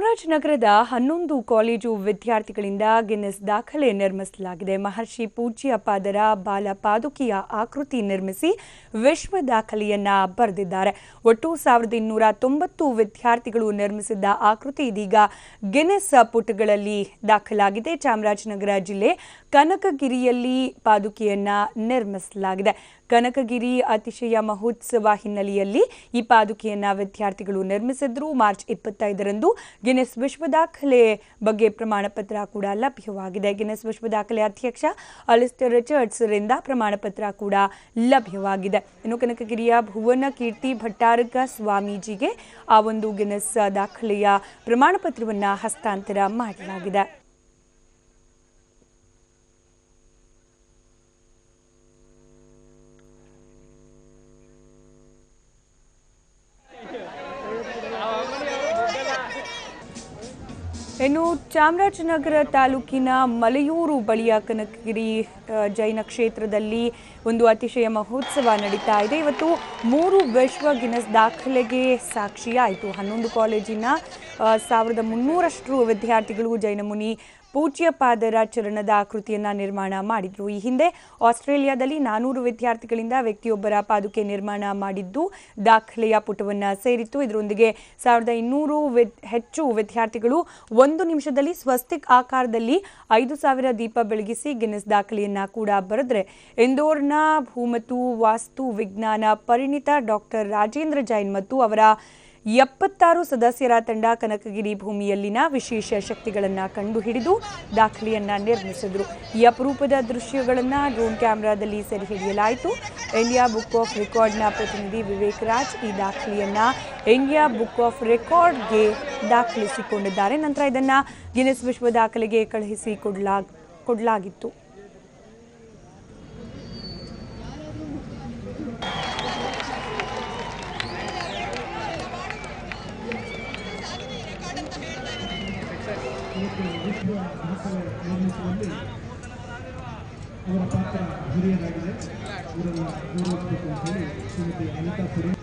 ಚಾಮರಾಜನಗರದ ಹನ್ನೊಂದು ಕಾಲೇಜು ವಿದ್ಯಾರ್ಥಿಗಳಿಂದ ಗಿನ್ನೆಸ್ ದಾಖಲೆ ನಿರ್ಮಿಸಲಾಗಿದೆ. ಮಹರ್ಷಿ ಪೂಜ್ಯಪಾದರ ಬಾಲ ಪಾದುಕಿಯ ಆಕೃತಿ ನಿರ್ಮಿಸಿ ವಿಶ್ವ ದಾಖಲೆಯನ್ನ ಬರೆದಿದ್ದಾರೆ. ಒಟ್ಟು ಸಾವಿರದ ಇನ್ನೂರ ತೊಂಬತ್ತು ವಿದ್ಯಾರ್ಥಿಗಳು ನಿರ್ಮಿಸಿದ್ದ ಆಕೃತಿ ಇದೀಗ ಗಿನ್ನೆಸ್ ಪುಟಗಳಲ್ಲಿ ದಾಖಲಾಗಿದೆ. ಚಾಮರಾಜನಗರ ಜಿಲ್ಲೆ ಕನಕಗಿರಿಯಲ್ಲಿ ಪಾದುಕೆಯನ್ನ ನಿರ್ಮಿಸಲಾಗಿದೆ. ಕನಕಗಿರಿ ಅತಿಶಯ ಮಹೋತ್ಸವ ಹಿನ್ನೆಲೆಯಲ್ಲಿ ಈ ಪಾದುಕೆಯನ್ನ ವಿದ್ಯಾರ್ಥಿಗಳು ನಿರ್ಮಿಸಿದ್ರು. ಮಾರ್ಚ್ ಇಪ್ಪತ್ತೈದರಂದು ಗಿನ್ನೆಸ್ ವಿಶ್ವ ದಾಖಲೆ ಬಗ್ಗೆ ಪ್ರಮಾಣ ಪತ್ರ ಕೂಡ ಲಭ್ಯವಾಗಿದೆ. ಗಿನ್ನೆಸ್ ವಿಶ್ವ ದಾಖಲೆ ಅಧ್ಯಕ್ಷ ಅಲಿಸ್ಟರ್ ರಿಚರ್ಡ್ಸ್ ರಿಂದ ಪ್ರಮಾಣ ಪತ್ರ ಕೂಡ ಲಭ್ಯವಾಗಿದೆ. ಇನ್ನು ಕನಕಗಿರಿಯ ಭುವನ ಕೀರ್ತಿ ಭಟ್ಟಾರಕ ಸ್ವಾಮೀಜಿಗೆ ಆ ಒಂದು ಗಿನ್ನೆಸ್ ದಾಖಲೆಯ ಪ್ರಮಾಣ ಪತ್ರವನ್ನ ಹಸ್ತಾಂತರ ಮಾಡಲಾಗಿದೆ. ಇನ್ನು ಚಾಮರಾಜನಗರ ತಾಲೂಕಿನ ಮಲೆಯೂರು ಬಳಿಯ ಕನಕಗಿರಿ ಜೈನ ಕ್ಷೇತ್ರದಲ್ಲಿ ಒಂದು ಅತಿಶಯ ಮಹೋತ್ಸವ ನಡೀತಾ ಇದೆ. ಇವತ್ತು ಮೂರು ವಿಶ್ವ ಗಿನಸ್ ದಾಖಲೆಗೆ ಸಾಕ್ಷಿಯಾಯಿತು. ಹನ್ನೊಂದು ಕಾಲೇಜಿನ ಸಾವಿರದ ಮುನ್ನೂರಷ್ಟು ವಿದ್ಯಾರ್ಥಿಗಳು ಜೈನ ಮುನಿ ಪೂಜ್ಯಪಾದರ ಚರಣದ ಆಕೃತಿಯನ್ನ ನಿರ್ಮಾಣ ಮಾಡಿದ್ರು. ಈ ಹಿಂದೆ ಆಸ್ಟ್ರೇಲಿಯಾದಲ್ಲಿ ನಾನೂರು ವಿದ್ಯಾರ್ಥಿಗಳಿಂದ ವ್ಯಕ್ತಿಯೊಬ್ಬರ ಪಾದುಕೆ ನಿರ್ಮಾಣ ಮಾಡಿದ್ದು, ದಾಖಲೆಯ ಪುಟವನ್ನು ಸೇರಿತ್ತು. ಇದರೊಂದಿಗೆ ಸಾವಿರದ ಇನ್ನೂರು ಹೆಚ್ಚು ವಿದ್ಯಾರ್ಥಿಗಳು ಒಂದು ನಿಮಿಷದಲ್ಲಿ ಸ್ವಸ್ತಿಕ್ ಆಕಾರದಲ್ಲಿ ಐದು ಸಾವಿರ ದೀಪ ಬೆಳಗಿಸಿ ಗಿನ್ನಿಸ್ ದಾಖಲೆಯನ್ನ ಕೂಡ ಬರೆದ್ರೆ, ಇಂದೋರ್ನ ಭೂಮತು ವಾಸ್ತು ವಿಜ್ಞಾನ ಪರಿಣಿತ ಡಾಕ್ಟರ್ ರಾಜೇಂದ್ರ ಜೈನ್ ಮತ್ತು ಅವರ ಎಪ್ಪತ್ತಾರು ಸದಸ್ಯರ ತಂಡ ಕನಕಗಿರಿ ಭೂಮಿಯಲ್ಲಿನ ವಿಶೇಷ ಶಕ್ತಿಗಳನ್ನು ಕಂಡುಹಿಡಿದು ದಾಖಲೆಯನ್ನು ನಿರ್ಮಿಸಿದ್ರು. ಈ ಅಪರೂಪದ ದೃಶ್ಯಗಳನ್ನು ಡ್ರೋನ್ ಕ್ಯಾಮೆರಾದಲ್ಲಿ ಸೆರೆ ಹಿಡಿಯಲಾಯಿತು ಇಂಡಿಯಾ ಬುಕ್ ಆಫ್ ರೆಕಾರ್ಡ್ನ ಪ್ರತಿನಿಧಿ ವಿವೇಕ್ ರಾಜ್ ಈ ದಾಖಲೆಯನ್ನು ಇಂಡಿಯಾ ಬುಕ್ ಆಫ್ ರೆಕಾರ್ಡ್ಗೆ ದಾಖಲಿಸಿಕೊಂಡಿದ್ದಾರೆ. ನಂತರ ಇದನ್ನು ಗಿನಿಸ್ ವಿಶ್ವ ದಾಖಲೆಗೆ ಕಳುಹಿಸಿ ಕೊಡ್ಲಾ ಕೊಡಲಾಗಿತ್ತು ಅವರ ಪಾತ್ರ ಹಿರಿಯರಾಗಿದೆ ಇವರನ್ನು ಗೌರವಿಸಬೇಕು ಅಂತ ಹೇಳಿ ಶ್ರೀಮತಿ ಅನಿತಾ